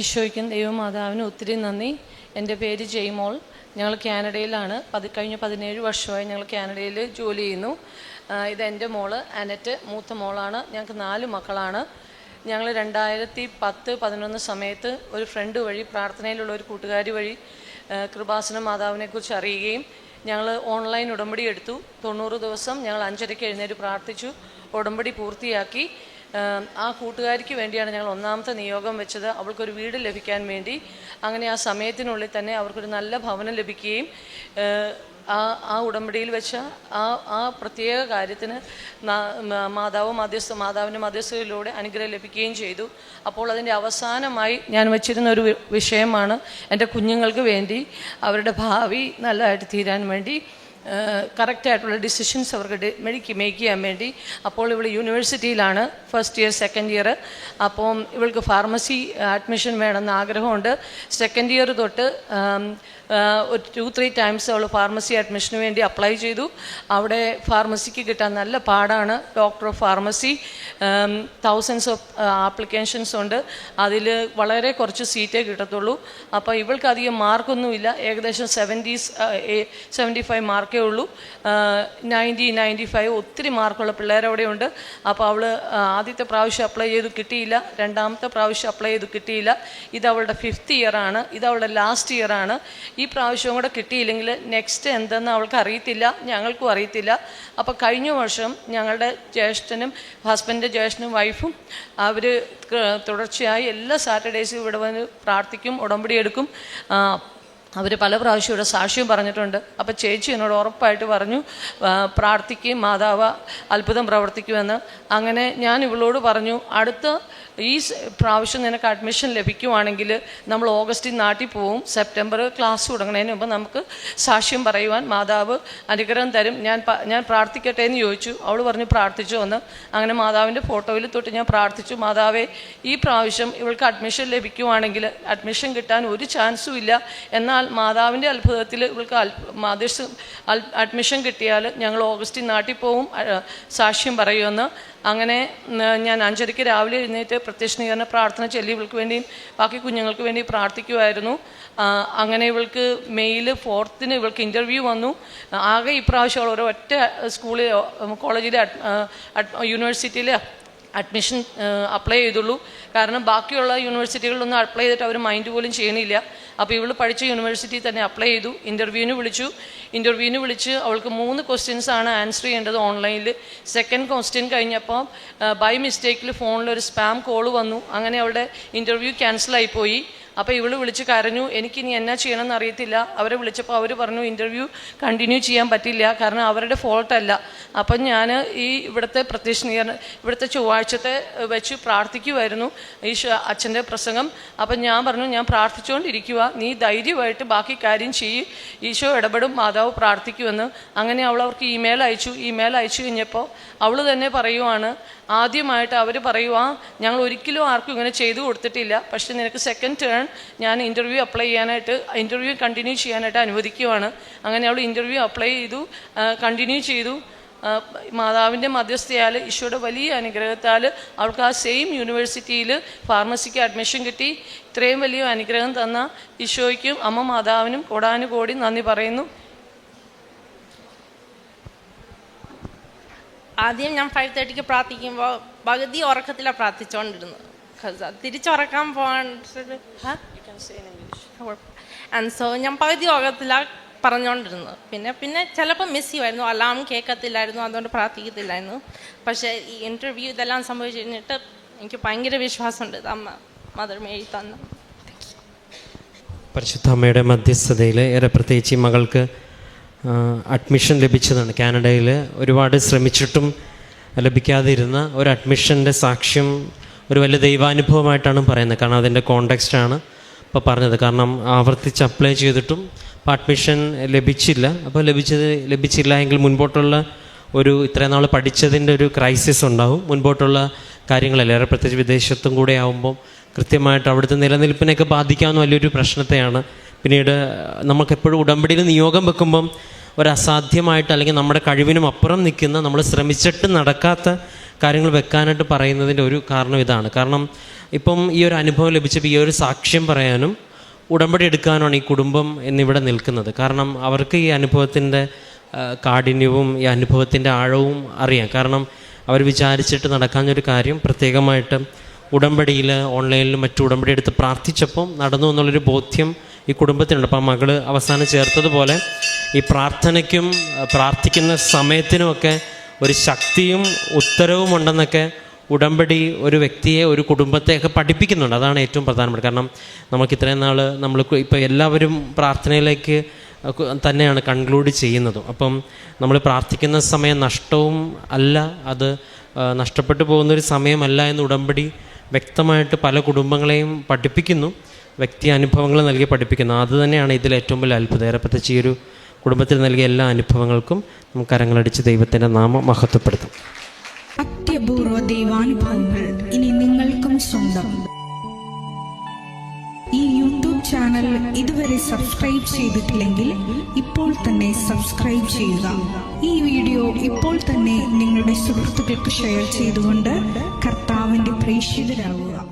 ഈശോയ്ക്കും ദൈവമാതാവിനും ഒത്തിരി നന്ദി. എന്റെ പേര് ജെയ്മോൾ. ഞങ്ങൾ കാനഡയിലാണ്. പതി കഴിഞ്ഞ പതിനേഴ് വർഷമായി ഞങ്ങൾ കാനഡയിൽ ജോലി ചെയ്യുന്നു. ഇതെന്റെ മോൾ അനറ്റ്. മൂത്ത മോളാണ്. ഞങ്ങൾക്ക് നാല് മക്കളാണ്. ഞങ്ങൾ രണ്ടായിരത്തി പത്ത് പതിനൊന്ന് സമയത്ത് ഒരു ഫ്രണ്ട് വഴി പ്രാർത്ഥനയിലുള്ള ഒരു കൂട്ടുകാരി വഴി കൃപാസന മാതാവിനെക്കുറിച്ച് അറിയുകയും ഞങ്ങൾ ഓൺലൈൻ ഉടമ്പടി എടുത്തു. തൊണ്ണൂറ് ദിവസം ഞങ്ങൾ അഞ്ചരയ്ക്ക് എഴുന്നേറ്റ് പ്രാർത്ഥിച്ചു. ഉടമ്പടി പൂർത്തിയാക്കി. ആം, കൂട്ടുകാരിക്ക് വേണ്ടിയാണ് ഞങ്ങൾ ഒന്നാമത്തെ നിയോഗം വെച്ചത്. അവൾക്കൊരു വീട് ലഭിക്കാൻ വേണ്ടി. അങ്ങനെ ആ സമയത്തിനുള്ളിൽ തന്നെ അവർക്കൊരു നല്ല ഭവനം ലഭിക്കുകയും ആ ആ ഉടമ്പടിയിൽ വെച്ച ആ ആ പ്രത്യേക കാര്യത്തിന് മാതാവ് മധ്യസ്ഥ മാതാവിന്റെ മധ്യസ്ഥയിലൂടെ അനുഗ്രഹം ലഭിക്കുകയും ചെയ്തു. അപ്പോൾ അതിന്റെ അവസാനമായി ഞാൻ വച്ചിരുന്ന ഒരു വിഷയമാണ് എന്റെ കുഞ്ഞുങ്ങൾക്ക് വേണ്ടി അവരുടെ ഭാവി നല്ലതായിട്ട് തീരാൻ വേണ്ടി കറക്റ്റായിട്ടുള്ള ഡിസിഷൻസ് അവർക്ക് മെഡിക്ക് മേക്ക് ചെയ്യാൻ വേണ്ടി. അപ്പോൾ ഇവൾ യൂണിവേഴ്സിറ്റിയിലാണ് ഫസ്റ്റ് ഇയർ സെക്കൻഡ് ഇയർ അപ്പം ഇവൾക്ക് ഫാർമസി അഡ്മിഷൻ വേണമെന്ന് ആഗ്രഹമുണ്ട്. സെക്കൻഡ് ഇയർ തൊട്ട് ഒരു ടു ത്രീ ടൈംസ് അവൾ ഫാർമസി അഡ്മിഷന് വേണ്ടി അപ്ലൈ ചെയ്തു. അവിടെ ഫാർമസിക്ക് കിട്ടാൻ നല്ല പാടാണ്. Doctor of pharmacy thousands of applications ഉണ്ട്. അതിൽ വളരെ കുറച്ച് സീറ്റേ കിട്ടത്തുള്ളൂ. അപ്പോൾ ഇവൾക്ക് അധികം മാർക്കൊന്നുമില്ല ഏകദേശം സെവന്റീസ് സെവന്റി ഫൈവ് മാർക്കേ ഉള്ളൂ. നയന്റി നയന്റി ഫൈവ് ഒത്തിരി മാർക്കുള്ള ഉണ്ട് അപ്പോൾ അവൾ ആദ്യത്തെ പ്രാവശ്യം അപ്ലൈ ചെയ്തു കിട്ടിയില്ല. രണ്ടാമത്തെ പ്രാവശ്യം അപ്ലൈ ചെയ്തു കിട്ടിയില്ല. ഇത് അവളുടെ ഫിഫ്ത്ത് ഇയർ ആണ്. ഇത് അവളുടെ ലാസ്റ്റ് ഇയർ ആണ്. ഈ പ്രാവശ്യം കൂടെ കിട്ടിയില്ലെങ്കിൽ നെക്സ്റ്റ് എന്തെന്ന് അവൾക്ക് അറിയത്തില്ല. ഞങ്ങൾക്കും അറിയത്തില്ല. അപ്പോൾ കഴിഞ്ഞ വർഷം ഞങ്ങളുടെ ജ്യേഷ്ഠനും ഹസ്ബൻഡിന്റെ ജ്യേഷ്ഠനും വൈഫും അവർ തുടർച്ചയായി എല്ലാ സാറ്റർഡേയ്സും ഇവിടെ വന്ന് പ്രാർത്ഥിക്കും ഉടമ്പടി എടുക്കും. അവർ പല പ്രാവശ്യം ഇവിടെ സാക്ഷ്യം പറഞ്ഞിട്ടുണ്ട്. അപ്പോൾ ചേച്ചി എന്നോട് ഉറപ്പായിട്ട് പറഞ്ഞു പ്രാർത്ഥിക്കുകയും പ്രാർത്ഥിക്കും മാതാവ് അത്ഭുതം പ്രവർത്തിക്കുമെന്ന്. അങ്ങനെ ഞാൻ ഇവളോട് പറഞ്ഞു അടുത്ത ഈ പ്രാവശ്യം നിനക്ക് അഡ്മിഷൻ ലഭിക്കുവാണെങ്കിൽ നമ്മൾ ഓഗസ്റ്റിൽ നാട്ടിൽ പോവും. സെപ്റ്റംബർ ക്ലാസ് തുടങ്ങുന്നതിന് മുമ്പ് നമുക്ക് സാക്ഷ്യം പറയുവാൻ മാതാവ് അനുഗ്രഹം തരും. ഞാൻ ഞാൻ പ്രാർത്ഥിക്കട്ടെ എന്ന് ചോദിച്ചു. അവൾ പറഞ്ഞു പ്രാർത്ഥിച്ചു എന്ന്. അങ്ങനെ മാതാവിന്റെ ഫോട്ടോയിൽ തൊട്ട് ഞാൻ പ്രാർത്ഥിച്ചു. മാതാവേ ഈ പ്രാവശ്യം ഇവൾക്ക് അഡ്മിഷൻ ലഭിക്കുവാണെങ്കിൽ അഡ്മിഷൻ കിട്ടാൻ ഒരു ചാൻസും ഇല്ല. എന്നാൽ മാതാവിന്റെ അത്ഭുതത്തിൽ ഇവൾക്ക് മാതൃ അഡ്മിഷൻ കിട്ടിയാൽ ഞങ്ങൾ ഓഗസ്റ്റിൽ നാട്ടിൽ പോവും സാക്ഷ്യം പറയുമെന്ന്. അങ്ങനെ ഞാൻ അഞ്ചരയ്ക്ക് രാവിലെ എഴുന്നേറ്റ് പ്രത്യക്ഷീകരണ പ്രാർത്ഥന ചൊല്ലി ഇവൾക്ക് വേണ്ടിയും ബാക്കി കുഞ്ഞുങ്ങൾക്ക് വേണ്ടി പ്രാർത്ഥിക്കുമായിരുന്നു അങ്ങനെ ഇവൾക്ക് മെയിൽ ഫോർത്തിന് ഇവൾക്ക് ഇന്റർവ്യൂ വന്നു. ആകെ ഇപ്രാവശ്യം അവൾ ഒരൊറ്റ സ്കൂളിൽ കോളേജിലെ യൂണിവേഴ്സിറ്റിയിൽ അഡ്മിഷൻ അപ്ലൈ ചെയ്തുള്ളൂ. കാരണം ബാക്കിയുള്ള യൂണിവേഴ്സിറ്റികളിലൊന്നും അപ്ലൈ ചെയ്തിട്ട് അവർ മൈൻഡ് പോലും ചെയ്യണില്ല. അപ്പോൾ ഇവൾ പഠിച്ച യൂണിവേഴ്സിറ്റി തന്നെ അപ്ലൈ ചെയ്തു. ഇന്റർവ്യൂവിന് വിളിച്ചു. ഇന്റർവ്യൂവിന് വിളിച്ച് അവൾക്ക് മൂന്ന് ക്വസ്റ്റ്യൻസ് ആണ് ആൻസർ ചെയ്യേണ്ടത് ഓൺലൈനിൽ സെക്കൻഡ് ക്വസ്റ്റ്യൻ കഴിഞ്ഞപ്പോൾ ബൈ മിസ്റ്റേക്കിൽ ഫോണിൽ ഒരു സ്പാം കോൾ വന്നു. അങ്ങനെ അവളുടെ ഇന്റർവ്യൂ ക്യാൻസലായിപ്പോയി അപ്പോൾ ഇവൾ വിളിച്ച് കരഞ്ഞു. എനിക്കിനി എന്നാ ചെയ്യണമെന്ന് അറിയത്തില്ല. അവരെ വിളിച്ചപ്പോൾ അവർ പറഞ്ഞു ഇന്റർവ്യൂ കണ്ടിന്യൂ ചെയ്യാൻ പറ്റില്ല. കാരണം അവരുടെ ഫോൾട്ടല്ല അപ്പം ഞാൻ ഈ ഇവിടുത്തെ പ്രത്യക്ഷീകരണം ഇവിടുത്തെ ചൊവ്വാഴ്ചത്തെ വെച്ച് പ്രാർത്ഥിക്കുമായിരുന്നു ഈ അച്ഛന്റെ പ്രസംഗം. അപ്പം ഞാൻ പറഞ്ഞു ഞാൻ പ്രാർത്ഥിച്ചുകൊണ്ടിരിക്കുക നീ ധൈര്യമായിട്ട് ബാക്കി കാര്യം ചെയ്യ്. ഈശോ ഇടപെടും. മാതാവ് പ്രാർത്ഥിക്കുമെന്ന്. അങ്ങനെ അവൾ അവർക്ക് ഇമെയിൽ അയച്ചു. ഇമെയിൽ അയച്ചു കഴിഞ്ഞപ്പോൾ അവൾ തന്നെ പറയുവാണ് ആദ്യമായിട്ട് അവർ പറയുക ഞങ്ങൾ ഒരിക്കലും ആർക്കും ഇങ്ങനെ ചെയ്തു കൊടുത്തിട്ടില്ല. പക്ഷെ നിനക്ക് സെക്കൻഡ് ടേൺ ഞാൻ ഇന്റർവ്യൂ അപ്ലൈ ചെയ്യാനായിട്ട് ഇന്റർവ്യൂ കണ്ടിന്യൂ ചെയ്യാനായിട്ട് അനുവദിക്കുവാണ്. അങ്ങനെ അവൾ ഇന്റർവ്യൂ അപ്ലൈ ചെയ്തു കണ്ടിന്യൂ ചെയ്തു. മാതാവിന്റെ മധ്യസ്ഥയാൽ ഈശോയുടെ വലിയ അനുഗ്രഹത്താൽ അവൾക്ക് ആ സെയിം യൂണിവേഴ്സിറ്റിയിൽ ഫാർമസിക്ക് അഡ്മിഷൻ കിട്ടി. ഇത്രയും വലിയ അനുഗ്രഹം തന്ന ഈശോയ്ക്കും അമ്മ മാതാവിനും കോടാനുകോടി നന്ദി പറയുന്നു. ആദ്യം ഞാൻ ഫൈവ് തേർട്ടിക്ക് പ്രാർത്ഥിക്കുമ്പോൾ പകുതി ഉറക്കത്തിലാണ് പ്രാർത്ഥിച്ചുകൊണ്ടിരുന്നത് തിരിച്ചുറക്കാൻ പോകാൻ ആൻഡ് സോ ഞാൻ പകുതി ഉറക്കത്തിലാണ് പറഞ്ഞുകൊണ്ടിരുന്നത് പിന്നെ പിന്നെ ചിലപ്പോൾ മിസ് ചെയ്യുമായിരുന്നു. അലാം കേൾക്കത്തില്ലായിരുന്നു അതുകൊണ്ട് പ്രാർത്ഥിക്കത്തില്ലായിരുന്നു. പക്ഷേ ഈ ഇന്റർവ്യൂ ഇതെല്ലാം സംഭവിച്ചു കഴിഞ്ഞിട്ട് എനിക്ക് ഭയങ്കര വിശ്വാസമുണ്ട്. അമ്മ മദർ മേരി തന്ന. പരിശുദ്ധ അമ്മയുടെ മധ്യസ്ഥതയിൽ ഏറെ പ്രത്യേകിച്ച് മകൾക്ക് അഡ്മിഷൻ ലഭിച്ചതാണ്. കാനഡയിൽ ഒരുപാട് ശ്രമിച്ചിട്ടും ലഭിക്കാതിരുന്ന ഒരു അഡ്മിഷന്റെ സാക്ഷ്യം ഒരു വലിയ ദൈവാനുഭവമായിട്ടാണ് പറയുന്നത്. കാരണം അതിന്റെ കോണ്ടെക്സ്റ്റാണ് ഇപ്പോൾ പറഞ്ഞത്. കാരണം ആവർത്തിച്ച് അപ്ലൈ ചെയ്തിട്ടും അപ്പോൾ അഡ്മിഷൻ ലഭിച്ചില്ല. അപ്പോൾ ലഭിച്ചത് ലഭിച്ചില്ല എങ്കിൽ മുൻപോട്ടുള്ള ഒരു ഇത്രയും നാൾ പഠിച്ചതിന്റെ ഒരു ക്രൈസിസ് ഉണ്ടാവും. മുൻപോട്ടുള്ള കാര്യങ്ങളല്ല? ഏറെ പ്രത്യേകിച്ച് വിദേശത്തും കൂടെ ആകുമ്പോൾ കൃത്യമായിട്ട് അവിടുത്തെ നിലനിൽപ്പിനെയൊക്കെ ബാധിക്കാവുന്ന വലിയൊരു പ്രശ്നത്തെയാണ് പിന്നീട് നമുക്കെപ്പോഴും ഉടമ്പടിയിൽ നിയോഗം വെക്കുമ്പം ഒരു അല്ലെങ്കിൽ നമ്മുടെ കഴിവിനും അപ്പുറം നിൽക്കുന്ന നമ്മൾ ശ്രമിച്ചിട്ട് നടക്കാത്ത കാര്യങ്ങൾ വെക്കാനായിട്ട് പറയുന്നതിന്റെ ഒരു കാരണം ഇതാണ്. കാരണം ഇപ്പം ഈ ഒരു അനുഭവം ലഭിച്ചപ്പോൾ ഈ ഒരു സാക്ഷ്യം പറയാനും ഉടമ്പടി എടുക്കാനാണ് ഈ കുടുംബം എന്നിവിടെ നിൽക്കുന്നത്. കാരണം അവർക്ക് ഈ അനുഭവത്തിന്റെ കാഠിന്യവും ഈ അനുഭവത്തിന്റെ ആഴവും അറിയാം. കാരണം അവർ വിചാരിച്ചിട്ട് നടക്കാഞ്ഞൊരു കാര്യം പ്രത്യേകമായിട്ട് ഉടമ്പടിയിൽ ഓൺലൈനിലും മറ്റു ഉടമ്പടി എടുത്ത് പ്രാർത്ഥിച്ചപ്പം നടന്നു എന്നുള്ളൊരു ബോധ്യം ഈ കുടുംബത്തിനുണ്ട് അപ്പം ആ മകൾ അവസാനം ചേർത്തതുപോലെ ഈ പ്രാർത്ഥനയ്ക്കും പ്രാർത്ഥിക്കുന്ന സമയത്തിനുമൊക്കെ ഒരു ശക്തിയും ഉത്തരവും ഉണ്ടെന്നൊക്കെ ഉടമ്പടി ഒരു വ്യക്തിയെ ഒരു കുടുംബത്തെയൊക്കെ പഠിപ്പിക്കുന്നുണ്ട്. അതാണ് ഏറ്റവും പ്രധാനപ്പെട്ട കാരണം നമുക്ക് ഇത്രയും നാൾ നമ്മൾ ഇപ്പോൾ എല്ലാവരും പ്രാർത്ഥനയിലേക്ക് തന്നെയാണ് കൺക്ലൂഡ് ചെയ്യുന്നതും. അപ്പം നമ്മൾ പ്രാർത്ഥിക്കുന്ന സമയം നഷ്ടവും അല്ല. അത് നഷ്ടപ്പെട്ടു പോകുന്നൊരു സമയമല്ല എന്ന് ഉടമ്പടി വ്യക്തമായിട്ട് പല കുടുംബങ്ങളെയും പഠിപ്പിക്കുന്നു. വ്യക്തി അനുഭവങ്ങൾ നൽകി പഠിപ്പിക്കുന്നു അത് തന്നെയാണ് ഇതിൽ ഏറ്റവും വലിയ അത്ഭുതം. ഏറെ പ്രത്യേകിച്ച് ഈ ഒരു കുടുംബത്തിൽ നൽകിയ എല്ലാ അനുഭവങ്ങൾക്കും നമുക്ക് കരങ്ങളടിച്ച് ദൈവത്തിന്റെ നാമം മഹത്വപ്പെടുത്തും. അത്യപൂർവ ദൈവാനുഭവങ്ങൾ ഇനി നിങ്ങൾക്കും സ്വന്തം. ഈ യൂട്യൂബ് ചാനൽ ഇതുവരെ സബ്സ്ക്രൈബ് ചെയ്തിട്ടില്ലെങ്കിൽ ഇപ്പോൾ തന്നെ സബ്സ്ക്രൈബ് ചെയ്യുക. ഈ വീഡിയോ ഇപ്പോൾ തന്നെ നിങ്ങളുടെ സുഹൃത്തുക്കൾക്ക് ഷെയർ ചെയ്തുകൊണ്ട് കർത്താവിന്റെ പ്രേക്ഷിതരാകുക